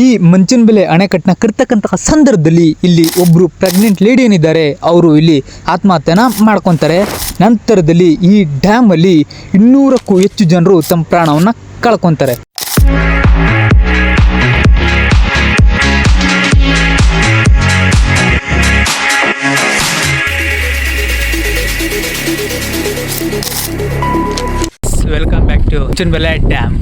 ಈ ಮಂಚಿನ ಬೆಲೆ ಅಣೆಕಟ್ಟನ್ನ ಕಟ್ತಕ್ಕಂತಹ ಸಂದರ್ಭದಲ್ಲಿ ಇಲ್ಲಿ ಒಬ್ರು ಪ್ರೆಗ್ನೆಂಟ್ ಲೇಡಿ ಏನಿದ್ದಾರೆ, ಅವರು ಇಲ್ಲಿ ಆತ್ಮಹತ್ಯೆನ ಮಾಡ್ಕೊತಾರೆ. ನಂತರದಲ್ಲಿ ಈ ಡ್ಯಾಮ್ ಅಲ್ಲಿ ಇನ್ನೂರಕ್ಕೂ ಹೆಚ್ಚು ಜನರು ತಮ್ಮ ಪ್ರಾಣವನ್ನ ಕಳ್ಕೊತಾರೆ. ವೆಲ್ಕಮ್ ಬ್ಯಾಕ್ ಟು ಚುನ್ಬೆಲೆ ಡ್ಯಾಮ್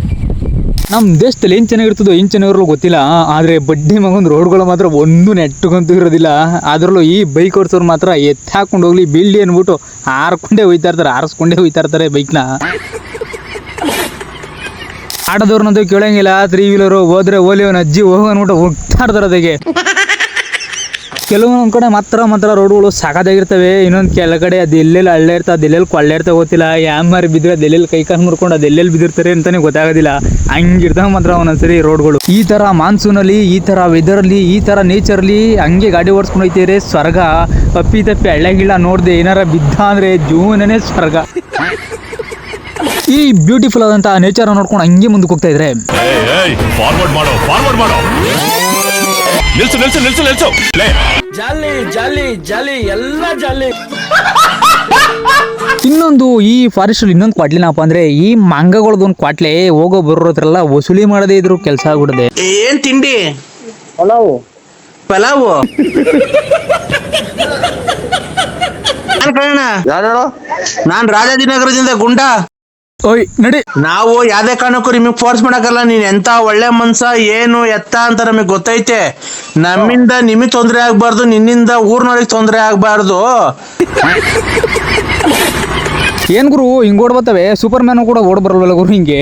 ನಮ್ಮ ದೇಶದಲ್ಲಿ ಏನು ಚೆನ್ನಾಗಿರ್ತದೋ, ಏನು ಚೆನ್ನಾಗಿರಲು ಗೊತ್ತಿಲ್ಲ. ಆದರೆ ಬಡ್ಡಿ ಮಗೊಂದು ರೋಡ್ಗಳು ಮಾತ್ರ ಒಂದು ನೆಟ್ಟಗಂತೂ ಇರೋದಿಲ್ಲ. ಅದರಲ್ಲೂ ಈ ಬೈಕ್ ಓಡಿಸೋರು ಮಾತ್ರ ಎತ್ತಿ ಹಾಕೊಂಡು ಹೋಗ್ಲಿ ಬಿಲ್ಡಿ ಅಂದ್ಬಿಟ್ಟು ಹಾರ್ಕೊಂಡೇ ಹೋಯ್ತಾ ಇರ್ತಾರೆ ಹಾರಿಸ್ಕೊಂಡೇ ಹೋಯ್ತಾ ಇರ್ತಾರೆ ಬೈಕ್ನ ಆಟೋದವ್ರನ್ನಂತೂ ಕೇಳೋಂಗಿಲ್ಲ ತ್ರೀ ವೀಲರು ಹೋದ್ರೆ ಓಲಿ ಅವನ ಅಜ್ಜಿ ಹೋಗೋ ಅನ್ಬಿಟ್ಟು ಹೋಗ್ತಾ ಇರ್ತಾರೆ ಅದಕ್ಕೆ. ಕೆಲವೊಂದು ಕಡೆ ಮಾತ್ರ ಮಾತ್ರ ರೋಡ್ಗಳು ಸಾಕಾಗಿರ್ತವೆ ಇನ್ನೊಂದು ಕೆಳಗಡೆ ಅದು ಎಲ್ಲೆಲ್ಲಿ ಹಳ್ಳೆ ಇರ್ತವೆ ಅದು ಎಲ್ಲೆಲ್ಲಿ ಕೊಳ್ಳೆ ಇರ್ತವೆ ಗೊತ್ತಿಲ್ಲ. ಯಾಮಾರಿ ಬಿದ್ದರೆ ಅದು ಎಲ್ಲೆಲ್ಲಿ ಕೈ ಕಾಲು ಮುರ್ಕೊಂಡು ಅದು ಎಲ್ಲೆಲ್ಲಿ ಬಿದ್ದಿರ್ತಾರೆ ಅಂತಾನೆ ಗೊತ್ತಾಗೋದಿಲ್ಲ. ಹಂಗಿರ್ತಾವೆ ಮಾತ್ರ ಒಂದೊಂದ್ಸರಿ ರೋಡ್ಗಳು. ಈ ಥರ ಮಾನ್ಸೂನಲ್ಲಿ, ಈ ಥರ ವೆದರ್ಲಿ ಈ ಥರ ನೇಚರ್ಲಿ ಹಂಗೆ ಗಾಡಿ ಓಡಿಸ್ಕೊಂಡು ಹೋಗ್ತೀರಿ. ಸ್ವರ್ಗ. ತಪ್ಪಿ ತಪ್ಪಿ ಹಳ್ಳ ನೋಡಿದೆ ಏನಾರ ಬಿದ್ದ ಅಂದರೆ ಜೀವನನೇ ಸ್ವರ್ಗ. ಈ ಬ್ಯೂಟಿಫುಲ್ ಆದಂತಹ ನೇಚರ್ ನೋಡ್ಕೊಂಡು ಹಂಗೆ ಮುಂದಕ್ಕೆ ಹೋಗ್ತಾ ಇದ್ರೆ. ಫಾರ್ವರ್ಡ್ ಮಾಡೋ ಫಾರ್ವರ್ಡ್ ಮಾಡೋ. ನಿಲ್ಸು ನಿಲ್ಸು ನಿಲ್ಸು ನಿಲ್ಸು. ಜಾಲಿ ಜಾಲಿ ಜಾಲಿ ಎಲ್ಲ ಜಾಲಿ. ಇನ್ನೊಂದು ಈ ಫಾರೆಸ್ಟ್ ಇನ್ನೊಂದು ಕ್ವಾಟ್ಲಿನಪ್ಪ ಅಂದ್ರೆ ಈ ಮಂಗಗಳದ್ದು ಒಂದು ಕ್ವಾಟ್ಲೆ ಹೋಗೋ ಬರೋತ್ರಲ್ಲ ವಸೂಲಿ ಮಾಡದೇ ಇದ್ರು ಕೆಲಸ ಆಗ್ಬಿಡದೆ ಏನ್ ತಿಂಡಿ? ಪಲಾವು. ಪಲಾವು? ನಾನ್ ರಾಜಾಜಿನಗರದಿಂದ ಗುಂಡ. ಓಯ್ ನಡಿ. ನಾವು ಯಾವ್ದೇ ಕಾರಣಕ್ಕೂ ನಿಮಗ್ ಫೋರ್ಸ್ ಮಾಡಕ್ಕಲ್ಲ ನೀನ್ ಎಂತ ಒಳ್ಳೆ ಮನ್ಸ ಏನು ಎತ್ತ ಅಂತ ನಮಗೆ ಗೊತ್ತೈತೆ. ನಮ್ಮಿಂದ ನಿಮಗ್ ತೊಂದರೆ ಆಗ್ಬಾರ್ದು ನಿನ್ನಿಂದ ಊರ್ನವ್ರಿಗೆ ತೊಂದರೆ ಆಗ್ಬಾರ್ದು. ಏನ್ ಗುರು ಹಿಂಗ್ ಓಡ್ ಬರ್ತವೆ? ಸೂಪರ್ ಮ್ಯಾನ್ ಕೂಡ ಓಡ್ ಬರಲ್ವಲ್ಲ ಗುರು ಹಿಂಗೆ?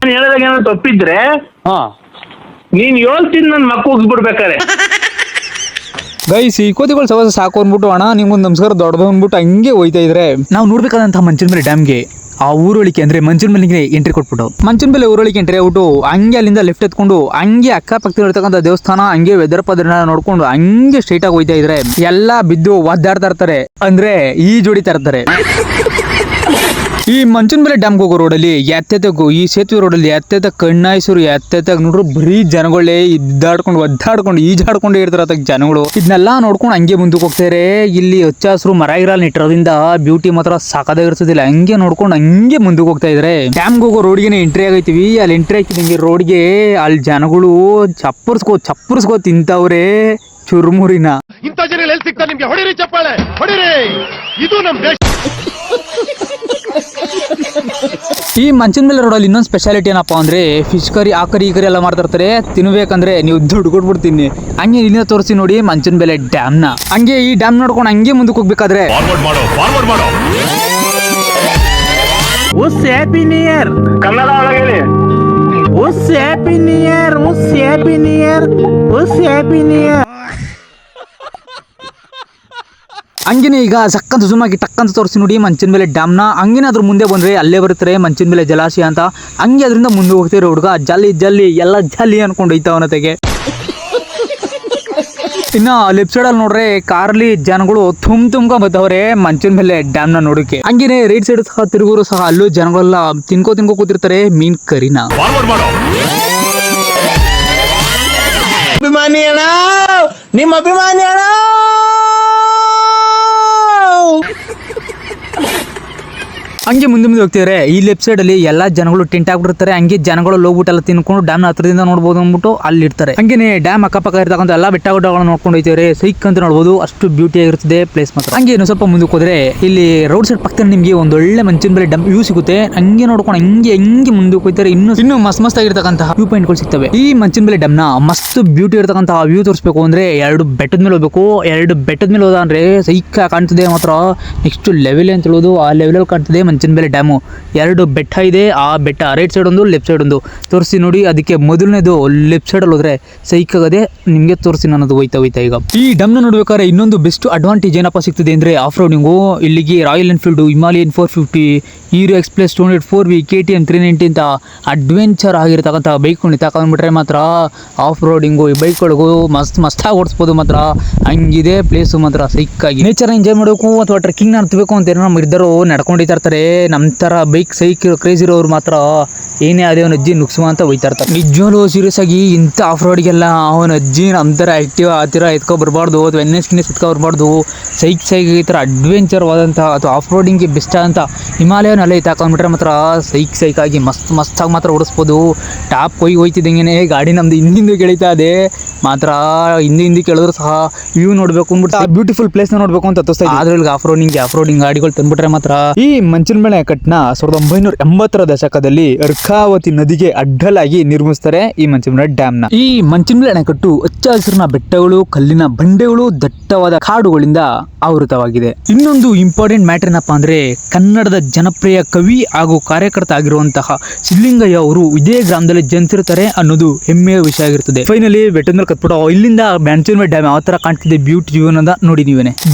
ನಾನು ಹೇಳಿದಾಗ ಏನಾದ್ರು ತಪ್ಪಿದ್ರೆ ನೀನ್ ಹೇಳ್ತೀನಿ ನನ್ ಮಕ್ಕ ಹೋಗ್ಬಿಡ್ಬೇಕಾರೆ ಗೈಸ್ ಈ ಕೋತಿಗಳು ಸವಸ ಸಾಕು ಅಂದ್ಬಿಟ್ಟು ಅಣ್ಣ ನಿಮ್ಗೊಂದು ನಮಸ್ಕಾರ ದೊಡ್ಡದು ಅಂದ್ಬಿಟ್ಟು ಹಂಗೆ ಹೋಯ್ತಾ ಇದ್ರೆ. ನಾವು ನೋಡ್ಬೇಕಾದಂತಹ ಮಂಚಿನ ಮೇಲೆ ಡ್ಯಾಮ್ಗೆ ಆ ಊರೊಳಿಕೆ ಅಂದ್ರೆ ಮಂಚಿನ ಮೇಲೆ ಎಂಟ್ರಿ ಕೊಟ್ಬಿಟ್ಟು. ಮಂಚಿನ ಮೇಲೆ ಊರೊಳಿಕೆ ಎಂಟ್ರಿ ಆಗ್ಬಿಟ್ಟು ಹಂಗೆ ಅಲ್ಲಿಂದ ಲೆಫ್ಟ್ ಎತ್ಕೊಂಡು ಹಂಗೆ ಅಕ್ಕಪಕ್ಕದಲ್ಲಿರ್ತಕ್ಕಂಥ ಇರ್ತಕ್ಕಂಥ ದೇವಸ್ಥಾನ ಹಂಗೆ ವೆದರ್ ಪದರನ ನೋಡ್ಕೊಂಡು ಹಂಗೆ ಸ್ಟ್ರೈಟ್ ಆಗಿ ಹೋಯ್ತಾ ಇದ್ರೆ ಎಲ್ಲ ಬಿದ್ದು ಒದ್ದಾಡ್ತಾ ಇರ್ತಾರೆ. ಅಂದ್ರೆ ಈ ಜೋಡಿತಾ ಇರ್ತಾರೆ ಈ ಮಂಚನಬೆಲೆ ಮೇಲೆ ಡ್ಯಾಮ್ಗೆ ಹೋಗೋ ರೋಡಲ್ಲಿ ಎತ್ತೆತಗು ಈ ಸೇತುವೆ ರೋಡಲ್ಲಿ ಎತ್ತೆತ್ತ ಕಣ್ಣಾಯಿಸರು ಎತ್ತೆತ್ತಾಗ ನೋಡ್ರು ಬರೀ ಜನಗಳೇ ಇದ್ದಾಡ್ಕೊಂಡು ಒದ್ದಾಡ್ಕೊಂಡು ಈಜಾಡ್ಕೊಂಡು ಇರ್ತಾರೆ ಅದಕ್ಕೆ ಜನಗಳು. ಇದನ್ನೆಲ್ಲ ನೋಡ್ಕೊಂಡು ಹಂಗೆ ಮುಂದಕ್ಕೆ ಹೋಗ್ತಾರೆ. ಇಲ್ಲಿ ಹಚ್ಚ ಹಸಿರು ಮರ ಇರಲ್ಲ ಇಟ್ಟಿರೋದ್ರಿಂದ ಬ್ಯೂಟಿ ಮಾತ್ರ ಸಾಕಾಗಿರ್ತದಿಲ್ಲ ಹಂಗೆ ನೋಡ್ಕೊಂಡು ಹಂಗೆ ಮುಂದಕ್ಕೆ ಹೋಗ್ತಾ ಇದ್ರೆ. ಡ್ಯಾಮ್ಗೆ ಹೋಗೋ ರೋಡ್ಗೆ ಎಂಟ್ರಿ ಆಗೈತಿವಿ. ಅಲ್ಲಿ ಎಂಟ್ರಿ ಹಾಕಿದಂಗೆ ರೋಡ್ಗೆ ಅಲ್ಲಿ ಜನಗಳು ಚಪ್ಪರ್ಸ್ಕೋ ಚಪ್ಪರ್ಸ್ಕೋ ತಿಂತವ್ರೆ ಚುರುಮುರಿನ. ಇಂಥ ಜನ ಎಲ್ಲಿ ಸಿಗ್ತಾರೆ ನಿಮ್ಗೆ? ಹೊಡಿರಿ ಚಪ್ಪಾಳೆ ಹೊಡಿರಿ. ಇದು ನಮ್ ದೇಶ. ಈ ಮಂಚಿನ ಮೇಲೆ ರೋಡಲ್ಲಿ ಇನ್ನೊಂದು ಸ್ಪೆಷಾಲಿಟಿ ಏನಪ್ಪ ಅಂದ್ರೆ ಫಿಶ್ ಕರಿ ಆ ಕರಿ ಈ ಕರಿ ಎಲ್ಲ ಮಾಡ್ತಿರ್ತಾರೆ. ತಿನ್ಬೇಕಂದ್ರೆ ನೀವು ದುಡ್ಡು ಕೊಟ್ಬಿಡ್ತೀನಿ. ಹಂಗೆ ಇಲ್ಲಿಂದ ತೋರಿಸಿ ನೋಡಿ ಮಂಚಿನ ಬೆಲೆ ಡ್ಯಾಮ್ನ ಹಂಗೆ ಈ ಡ್ಯಾಮ್ ನೋಡ್ಕೊಂಡು ಹಂಗೆ ಮುಂದಕ್ಕೆ ಹೋಗ್ಬೇಕಾದ್ರೆ ನಿಯರ್ ಕನ್ನಡ ಒಳಗೆ ಉಸ್ ಹ್ಯಾಪಿ ನಿಯರ್ ಉಸ್ ಹ್ಯಾಪಿ ನಿಯರ್ ಉಸ್ ಹ್ಯಾಪಿ ನ್ಯೂ ಹಂಗೇನೆ ಈಗ ಸಕ್ಕಂತ ಸುಮ್ಮಾಗಿ ಆಗಿ ಟಕ್ಕಂತ ತೋರಿಸಿ ನೋಡಿ ಮಂಚಿನ ಮೇಲೆ ಡ್ಯಾಮ್ನ ಹಂಗೇನೆ ಅದ್ರ ಮುಂದೆ ಬಂದ್ರೆ ಅಲ್ಲೇ ಬರುತ್ತಾರೆ ಮಂಚಿನ ಮೇಲೆ ಜಲಾಶಯ ಅಂತ. ಹಂಗೆ ಅದರಿಂದ ಮುಂದೆ ಹೋಗ್ತಿರೋ ಹುಡುಗ ಜಲ್ಲಿ ಜಲ್ಲಿ ಎಲ್ಲ ಜಲ್ಲಿ ಅನ್ಕೊಂಡು ತೆಗೆ. ಇನ್ನ ಲೆಫ್ಟ್ ಸೈಡ್ ಅಲ್ಲಿ ನೋಡ್ರೆ ಕಾರ್ಲಿ ಜನಗಳು ತುಂಬ ತುಂಬ ಬತ್ತವ್ರೆ ಮಂಚಿನ ಮೇಲೆ ಡ್ಯಾಮ್ನ ನ ನೋಡಕ್ಕೆ ಹಂಗೇನೆ ರೈಟ್ ಸೈಡ್ ಸಹ ತಿರುಗೂರು ಸಹ ಅಲ್ಲೂ ಜನಗಳೆಲ್ಲ ತಿನ್ಕೋ ತಿನ್ಕೋ ಕೂತಿರ್ತಾರೆ ಮೀನ್ ಕರಿನ. ಅಭಿಮಾನಿ ಅಣ್ಣ ನಿಮ್ಮ ಅಭಿಮಾನಿ ಅಣ್ಣ ಹಂಗೆ ಮುಂದೆ ಮುಂದೆ ಹೋಗ್ತಿದ್ರೆ ಈ ಲೆಫ್ಟ್ ಸೈಡ್ ಅಲ್ಲಿ ಎಲ್ಲಾ ಜನಗಳು ಟೆಂಟ್ ಆಗ್ಬಿಟ್ಟಿರ್ತಾರೆ. ಹಂಗೆ ಜನಗಳು ಹೋಗ್ಬಿಟ್ಟು ಎಲ್ಲ ತಿನ್ಕೊಂಡು ಡ್ಯಾಮ್ ಹತ್ರದಿಂದ ನೋಡ್ಬೋದು ಅಂದ್ಬಿಟ್ಟು ಅಲ್ಲಿ ಇರ್ತಾರೆ. ಹಂಗೇನೆ ಡ್ಯಾಮ್ ಅಕ್ಕಪಕ್ಕ ಇರ್ತಕ್ಕಂಥ ಎಲ್ಲ ಬೆಟ್ಟ ಗುಡ್ಡಗಳನ್ನ ನೋಡ್ಕೊಂಡು ಹೋಗ್ತಿದ್ರೆ ಸೈಕ್ ಅಂತ ನೋಡ್ಬೋದು. ಅಷ್ಟು ಬ್ಯೂಟಿ ಆಗಿರ್ತದೆ ಪ್ಲೇಸ್ ಮಾತ್ರ. ಹಂಗೆ ಇನ್ನು ಸ್ವಲ್ಪ ಮುಂದಕ್ಕೆ ಹೋದ್ರೆ ಇಲ್ಲಿ ರೋಡ್ ಸೈಡ್ ಪಕ್ಕದಲ್ಲಿ ನಿಮಗೆ ಒಂದು ಒಳ್ಳೆ ಮಂಚಿನ ಮೇಲೆ ಡಮ್ ವ್ಯೂ ಸಿಗುತ್ತೆ. ಹಂಗೆ ನೋಡ್ಕೊಂಡು ಹಂಗೆ ಹಂಗೆ ಮುಂದಕ್ಕೆ ಹೋಗ್ತಾರೆ ಇನ್ನು ಇನ್ನು ಮಸ್ತ್ ಮಸ್ತ್ ಆಗಿರ್ತಕ್ಕಂತಹ ವ್ಯೂ ಪಾಯಿಂಟ್ಗಳು ಸಿಗ್ತವೆ. ಈ ಮಂಚಿನ ಮೇಲೆ ನ ಮಸ್ತ್ ಬ್ಯೂಟಿ ಇರ್ತಕ್ಕಂತಹ ವ್ಯೂ ತೋರಿಸಬೇಕು ಅಂದ್ರೆ ಎರಡು ಬೆಟ್ಟದ ಮೇಲೆ ಹೋಗ್ಬೇಕು. ಎರಡು ಬೆಟ್ಟದ ಮೇಲೆ ಹೋದ ಅಂದ್ರೆ ಸೈಕ್ ಕಾಣ್ತದೆ ಮಾತ್ರ. ನೆಕ್ಸ್ಟ್ ಲೆವೆಲ್ ಅಂತ ಹೇಳೋದು ಆ ಲೆವೆಲ್ ಕಾಣ್ತದೆ ಮಂಚಿನ ಮೇಲೆ ಡ್ಯಾಮು. ಎರಡು ಬೆಟ್ಟ ಇದೆ. ಆ ಬೆಟ್ಟ ರೈಟ್ ಸೈಡ್ ಒಂದು ಲೆಫ್ಟ್ ಸೈಡ್ ಒಂದು. ತೋರಿಸಿ ನೋಡಿ, ಅದಕ್ಕೆ ಮೊದಲನೇದು ಲೆಫ್ಟ್ ಸೈಡಲ್ಲಿ ಹೋದ್ರೆ ಸೈಕ್ ಆಗದೆ ನಿಮಗೆ ತೋರಿಸಿ ನನ್ನದು ಹೋಯ್ತಾ ಹೋಯ್ತಾ ಈಗ. ಈ ಡ್ಯಾಮ್ನ ನೋಡ್ಬೇಕಾದ್ರೆ ಇನ್ನೊಂದು ಬೆಸ್ಟ್ ಅಡ್ವಾಂಟೇಜ್ ಏನಪ್ಪ ಸಿಗ್ತದೆ ಅಂದರೆ ಆಫ್ ರೋಡಿಂಗು ಇಲ್ಲಿಗೆ royal Enfield Himalayan four fifty Hero express two hundred four V K T M three ninety ಅಂತ ಅಡ್ವೆಂಚರ್ ಆಗಿರ್ತಕ್ಕಂಥ ಬೈಕ್ಗಳು ತಗೊಂಡ್ಬಿಟ್ರೆ ಮಾತ್ರ ಆಫ್ ರೋಡಿಂಗು ಈ ಬೈಕ್ಗಳಿಗೂ ಮಸ್ತ್ ಮಸ್ತಾಗಿ ಓಡಿಸ್ಬೋದು ಮಾತ್ರ. ಹಂಗಿದೆ ಪ್ಲೇಸು ಮಾತ್ರ ಸಿಕ್ಕಾಗಿ ನೇಚರ್ ಎಂಜಾಯ್ ಮಾಡಬೇಕು ಅಥವಾ ಟ್ರೆಕ್ಕಿಂಗ್ ನಡ್ತಬೇಕು ಅಂತ ಏನೋ ನಮ್ಮ ಇದ್ದರು ನಡ್ಕೊಂಡಿರ್ತಾರೆ. ನಮ್ಮ ಥರ ಬೈಕ್ ಸೈಕಲ್ ಕ್ರೇಜ್ ಇರೋರು ಮಾತ್ರ ಏನೇ ಅದೇ ಅವನ ಅಜ್ಜಿ ನುಗ್ಸುವ ಅಂತ ಹೋಯ್ತಾ ಇರ್ತಾರೆ. ನಿಜವಾಗ್ಲೂ ಸೀರಿಯಸ್ ಆಗಿ ಇಂಥ ಆಫ್ ರೋಡ್ಗೆಲ್ಲ ಅವನ ಅಜ್ಜಿ ನಮ್ಮ ಥರ ಆ್ಯಕ್ಟಿವ್ ಆ ಥರ ಎತ್ಕೊ ಬರಬಾರ್ದು ಅಥವಾ ಎನ್ ಎಸ್ ಕಿನ್ನೆಸ್ ಎತ್ಕೊ ಬರಬಾರ್ದು ಸೈಕ್ ಸೈಕ್ ಈ ಥರ ಅಡ್ವೆಂಚರ್ವಾದಂಥ ಅಥವಾ ಆಫ್ ರೋಡಿಂಗ್ಗೆ ಬೆಸ್ಟ್ ಅಂತ ಹಿಮಾಲಯನಲ್ಲ ಬಿಟ್ರೆ ಮಾತ್ರ ಸೈಕ್ ಸೈಕ್ ಆಗಿ ಮಸ್ತ್ ಮಸ್ತಾಗಿ ಮಾತ್ರ ಓಡಿಸ್ಬೋದು. ಟಾಪ್ ಹೋಗಿ ಹೋಯ್ತಿದ್ದಂಗೆ ಗಾಡಿ ನಮ್ದು ಹಿಂದಿಂದು ಕೇಳಿತಾ ಇದೆ. ಮಾತ್ರ ಹಿಂದೆ ಹಿಂದೆ ಕೇಳಿದ್ರು ಸಹ ವ್ಯೂ ನೋಡ್ಬೇಕು ಅಂದ್ಬಿಟ್ಟು ಬ್ಯೂಟಿಫುಲ್ ಪ್ಲೇಸ್ ನೋಡ್ಬೇಕು ಅಂತ ತೋರಿಸ್ತಾ ಅದ್ರಲ್ಲಿ ಆದ್ರೆ ಆಫ್ ರೋಡಿಂಗ್ ಆಫ್ ರೋಡಿಂಗ್ ಗಾಡಿಗಳು ತಂದ್ಬಿಟ್ರೆ ಮಾತ್ರ ಈ ಮಂಚಿನ ಬೆಳೆ ಕಟ್ನ ಸಾವಿರದ ಒಂಬೈನೂರ ಎಂಬತ್ತರ ದಶಕದಲ್ಲಿ ಅರ್ಕಾವತಿ ನದಿಗೆ ಅಡ್ಡಲಾಗಿ ನಿರ್ಮಿಸ್ತಾರೆ ಈ ಮಂಚಿನ ಡ್ಯಾಮ್ನ ಈ ಮಂಚಿನ ಅಣೆಕಟ್ಟು ಹಚ್ಚ ಹಸಿರಿನ ಬೆಟ್ಟಗಳು, ಕಲ್ಲಿನ ಬಂಡೆಗಳು, ದಟ್ಟವಾದ ಕಾಡುಗಳಿಂದ ಆವೃತವಾಗಿದೆ. ಇನ್ನೊಂದು ಇಂಪಾರ್ಟೆಂಟ್ ಮ್ಯಾಟರ್ ಏನಪ್ಪಾ ಅಂದ್ರೆ ಕನ್ನಡದ ಜನಪ್ರಿಯ ಕವಿ ಹಾಗೂ ಕಾರ್ಯಕರ್ತ ಆಗಿರುವಂತಹ ಸಿದ್ಲಿಂಗಯ್ಯ ಅವರು ಇದೇ ಗ್ರಾಮದಲ್ಲಿ ಜನಿಸಿರ್ತಾರೆ ಅನ್ನೋದು ಹೆಮ್ಮೆಯ ವಿಷಯ ಆಗಿರುತ್ತದೆ ಫೈನಲಿ ಬೆಟ್ಟದ ಮೇಲೆ ಕತ್ಬಿಟ್ಟು ಇಲ್ಲಿಂದ ಮ್ಯಾನ್ಚೂನ್ ಡ್ಯಾಮ್ ಯಾವ ತರ ಕಾಣ್ತಿದೆ ಬ್ಯೂಟಿ ಜೀವನದ ನೋಡಿ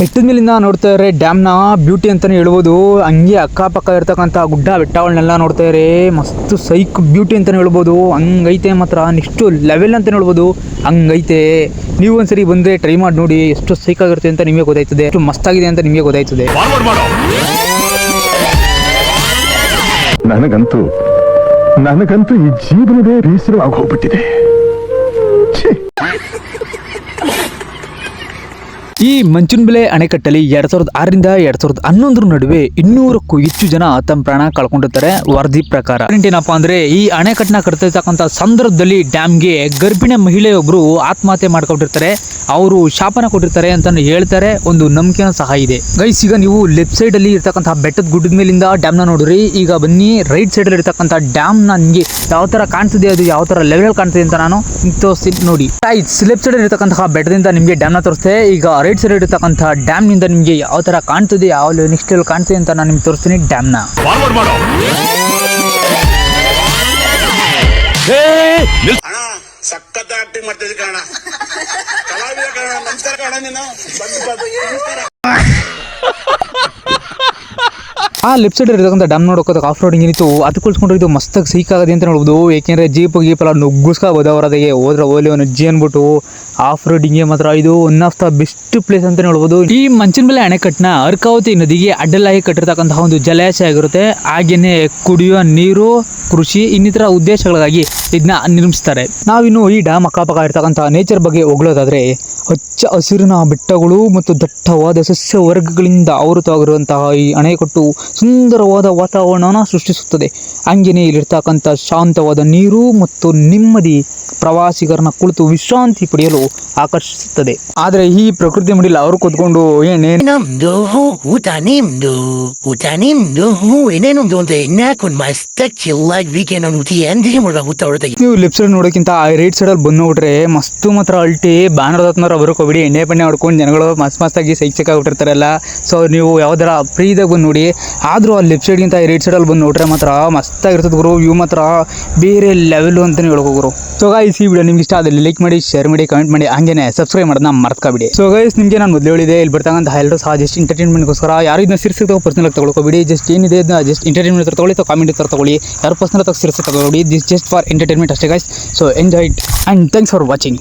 ಬೆಟ್ಟದ ಮೇಲಿಂದ ನೋಡ್ತಾ ಇದ್ರೆ ಡ್ಯಾಮ್ನ ಬ್ಯೂಟಿ ಅಂತಾನೆ ಹೇಳ್ಬೋದು. ಹಂಗೆ ಅಕ್ಕಪಕ್ಕ ಇರ್ತಕ್ಕಂಥ ಗುಡ್ಡ ಬೆಟ್ಟಗಳನ್ನೆಲ್ಲ ನೋಡ್ತಾ ಇರಿ. ಮಸ್ತ್ ಸೈಕ್ ಬ್ಯೂಟಿ ಅಂತಲೇ ಹೇಳ್ಬೋದು. ಹಂಗೈತೆ ಮಾತ್ರ. ನೆಕ್ಸ್ಟು ಲೆವೆಲ್ ಅಂತಲೇ ಹೇಳ್ಬೋದು. ಹಂಗೈತೆ. ನೀವು ಒಂದ್ಸರಿ ಬಂದ್ರೆ ಟ್ರೈ ಮಾಡಿ ನೋಡಿ ಎಷ್ಟು ಸೈಕ್ ಆಗಿರುತ್ತೆ ಅಂತ ನಿಮಗೆ ಗೊತ್ತಾಯ್ತದೆ. ಎಷ್ಟು ಮಸ್ತಾಗಿದೆ ಅಂತ ನಿಮಗೆ ಗೊತ್ತಾಯ್ತದೆ. ನನಗಂತೂ ನನಗಂತೂ ಈ ಜೀವನವೇ ಬೇಸರವಾಗಿ ಹೋಗ್ಬಿಟ್ಟಿದೆ. ಈ ಮಂಚುನ್ಬೆಲೆ ಅಣೆಕಟ್ಟಲ್ಲಿ ಎರಡ್ ಸಾವಿರದ ಆರರಿಂದ ಎರಡ್ ಸಾವಿರದ ಹನ್ನೊಂದರ ನಡುವೆ ಇನ್ನೂರಕ್ಕೂ ಹೆಚ್ಚು ಜನ ತಮ್ಮ ಪ್ರಾಣ ಕಳ್ಕೊಂಡಿರ್ತಾರೆ. ವರದಿ ಪ್ರಕಾರ ಏನಪ್ಪಾ ಅಂದ್ರೆ ಈ ಅಣೆಕಟ್ಟನ್ನ ಕಟ್ತಿರ್ತಕ್ಕಂಥ ಸಂದರ್ಭದಲ್ಲಿ ಡ್ಯಾಮ್ಗೆ ಗರ್ಭಿಣಿ ಮಹಿಳೆಯೊಬ್ರು ಆತ್ಮಹತ್ಯೆ ಮಾಡ್ಕೊಂಡಿರ್ತಾರೆ ಅವರು ಶಾಪನ ಕೊಟ್ಟಿರ್ತಾರೆ ಅಂತ ಹೇಳ್ತಾರೆ. ಒಂದು ನಂಬಿಕೆ ಸಹ ಇದೆ. ಗೈಸ್, ಈಗ ನೀವು ಲೆಫ್ಟ್ ಸೈಡ್ ಅಲ್ಲಿ ಇರ್ತಕ್ಕಂಥ ಬೆಟ್ಟದ ಗುಡ್ಡದ ಮೇಲಿಂದ ಡ್ಯಾಮ್ನ ನೋಡ್ರಿ. ಈಗ ಬನ್ನಿ, ರೈಟ್ ಸೈಡ್ ಅಲ್ಲಿ ಇರ್ತಕ್ಕಂತ ಡ್ಯಾಮ್ನ ನಿಮಗೆ ಯಾವ ತರ ಕಾಣ್ತಿದೆ, ಅದು ಯಾವ ತರ ಲೆವೆಲ್ ಕಾಣ್ತಿದೆ ಅಂತ ನಾನು ತೋರಿಸ್ತೀನಿ ನೋಡಿ. ಲೆಫ್ಟ್ ಸೈಡ್ ಇರ್ತಕ್ಕಂತಹ ಬೆಟ್ಟದಿಂದ ನಿಮಗೆ ಡ್ಯಾಮ್ನ ತೋರಿಸ್ತೆ. ಈಗ ಸೈಡ್ ಇರ್ತಕ್ಕಂಥ ಡ್ಯಾಮ್ನಿಂದ ನಿಮಗೆ ಯಾವ ತರ ಕಾಣ್ತದೆ ಯಾವ ನೆಕ್ಸ್ಟ್ ಲೆವೆಲ್ ಕಾಣ್ತದೆ ಅಂತ ನಾನು ನಿಮ್ಗೆ ತೋರಿಸ್ತೀನಿ ಡ್ಯಾಮ್ನ. ಫಾರ್ವರ್ಡ್ ಮಾಡೋ. ಅಣ್ಣ ಸಖತ್ ಆಕ್ಟಿಂಗ್ ಮಾಡ್ತಿದ್ದೆ ಕಣ ಕಲಾವಿದ ಕಣ ನಮಸ್ಕಾರ ಕಾಣ ನೀನು ಬಂದು ಬಂದು ನಮಸ್ಕಾರ ಆ ಲೆಫ್ಟ್ ಸೈಡ್ ಇರತಕ್ಕಂಥ ಡ್ಯಾಮ್ ನೋಡೋಕೋದಕ್ಕೆ ಆಫ್ ರೋಡಿಂಗ್ ಏನಿತ್ತು ಅದು ಕುಳ್ಸ್ಕೊಂಡ್ರೆ ಇದು ಮಸ್ತಾಗಿ ಸೀಕಾಗದೆ ಅಂತ ನೋಡ್ಬೋದು. ಏಕೆಂದ್ರೆ ಜೀಪ್ ಗೀಪ್ ಎಲ್ಲ ನುಗ್ಗಿಸ್ಕೋಬೋದು ಅವರದಾಗೆ ಹೋದ್ರೆ ಓಲಿ ಅವನು ಅಜ್ಜಿ ಅನ್ಬಿಟ್ಟು ಆಫ್ ರೋಡಿಂಗ್ಗೆ ಮಾತ್ರ ಇದು one of the best place ಅಂತ ನೋಡ್ಬೋದು. ಈ ಮಂಚಿನ ಮೇಲೆ ಅಣೆಕಟ್ಟನ್ನ ಅರ್ಕಾವತಿ ನದಿಗೆ ಅಡ್ಡಲಾಗಿ ಕಟ್ಟಿರ್ತಕ್ಕಂತಹ ಒಂದು ಜಲಾಶಯ ಆಗಿರುತ್ತೆ. ಹಾಗೇನೆ ಕುಡಿಯುವ ನೀರು, ಕೃಷಿ, ಇನ್ನಿತರ ಉದ್ದೇಶಗಳಿಗಾಗಿ ಇದನ್ನ ನಿರ್ಮಿಸ್ತಾರೆ. ನಾವಿನ್ನು ಈ ಡ್ಯಾಮ್ ಅಕ್ಕಪಕ್ಕ ಇರ್ತಕ್ಕಂಥ ನೇಚರ್ ಬಗ್ಗೆ ಹೊಗಳೋದಾದ್ರೆ ಹಚ್ಚ ಹಸಿರಿನ ಬೆಟ್ಟಗಳು ಮತ್ತು ದಟ್ಟವಾದ ಸಸ್ಯ ವರ್ಗಗಳಿಂದ ಆವೃತವಾಗಿರುವಂತಹ ಈ ಅಣೆಕಟ್ಟು ಸುಂದರವಾದ ವಾತಾವರಣನ ಸೃಷ್ಟಿಸುತ್ತದೆ. ಹಂಗೆಯೇ ಇಲ್ಲಿರ್ತಕ್ಕಂಥ ಶಾಂತವಾದ ನೀರು ಮತ್ತು ನೆಮ್ಮದಿ ಪ್ರವಾಸಿಗರನ್ನ ಕುಳಿತು ವಿಶ್ರಾಂತಿ ಪಡೆಯಲು ಆಕರ್ಷಿಸುತ್ತದೆ. ಆದರೆ ಈ ಪ್ರಕೃತಿ ಮಡಿಲಿ ಅವರು ಕುತ್ಕೊಂಡು ಏನೇನು ನಮ್ದು ಊಟ ನಿಮ್ದು ಊಟ ನಿಮ್ದು ಏನೇನೊಂದು ಅಂತ ಇನ್ಯಾಕೊಂದು ಮಸ್ತ್ ಚಿಲ್ಲಾಗಿ ವೀಕೆಂಡ್ ಒಂದು ಊಟ ಏನ್ ಊಟ ನೀವು ಲೆಫ್ಟ್ ಸೈಡ್ ನೋಡೋಕ್ಕಿಂತ ರೈಟ್ ಸೈಡಲ್ಲಿ ಬಂದು ನೋಡ್ರೆ ಮಸ್ತು ಮಾತ್ರ ಅಲ್ಟಿ ಬ್ಯಾನರ್ ಹತ್ನಾರ ಹೋಗ್ಬಿಡಿ ಎಣ್ಣೆ ಪಣ್ಣೆ ಹೊಡ್ಕೊಂಡು ಜನಗಳು ಮಸ್ತ್ ಮಸ್ತಾಗಿ ಸೈಕ್ ಸೈಕ್ ಆಗ್ಬಿಟ್ಟಿರ್ತಾರಲ್ಲ ಸೊ ನೀವು ಯಾವ್ದಾರ ಫ್ರೀದಾಗ ಬಂದು ನೋಡಿ, ಆದರೂ ಆ ಲೆಫ್ಟ್ ಸೈಡ್ಗಿಂತ ರೈಟ್ ಸೈಡಲ್ಲಿ ಬಂದು ನೋಡ್ರೆ ಮಾತ್ರ ಮಸ್ತಾಗಿರ್ತದೆ ಗುರು ಇವು ಮಾತ್ರ ಬೇರೆ ಲೆವೆಲ್ ಅಂತಲೇ ಹೇಳ್ಕೋ ಗುರು. ಸೊ ಗೈಸ್ ಈ ವಿಡಿಯೋ ನಿಮ್ಗೆ ಇಷ್ಟ ಆದಲ್ಲಿ ಲೈಕ್ ಮಾಡಿ ಶೇರ್ ಮಾಡಿ ಕಮೆಂಟ್ ಮಾಡಿ, ಹಂಗೇನೆ ಸಬ್ಸ್ಕ್ರೈಬ್ ಮಾಡೋದನ್ನ ಮರ್ತ್ಕೊಬಿಡಿ. ಸೊ ಗೈಸ್ ನಿಮಗೆ ನಾನು ಮೊದಲು ಹೇಳಿದೆ, ಇಲ್ಲಿ ಬರ್ತಕ್ಕಂಥ ಎಲ್ಲರೂ ಸಹ ಜಸ್ಟ್ ಎಂಟರ್ಟೈನ್ಮೆಂಟ್ಗೋಸ್ಕರ ಯಾರು ಇದನ್ನ ಸಿರ್ಸಿ ತಗೋ ಪರ್ಸನಲ್ ಆಗಿ ತಗೊಳ್ಕೊಬಿಡಿ ಜಸ್ಟ್ ಏನಿದೆ ಅದನ್ನ ಜಸ್ಟ್ ಎಂಟರ್ಟೈನ್ಮೆಂಟ್ ತಗೊಳ್ಳಿ ಅಥವಾ ಕಾಮಿಡಿ ಹತ್ರ ತಗೊಳ್ಳಿ, ಯಾರು ಪರ್ಸನಲ್ ಹತ್ರ ಸಿರ್ಸಿ ತಗೊಳ್ಳಿ ದಿಸ್ ಜಸ್ಟ್ ಫಾರ್ ಎಂಟರ್ಟೈನ್ಮೆಂಟ್ ಅಷ್ಟೇ guys so enjoy it and thanks for watching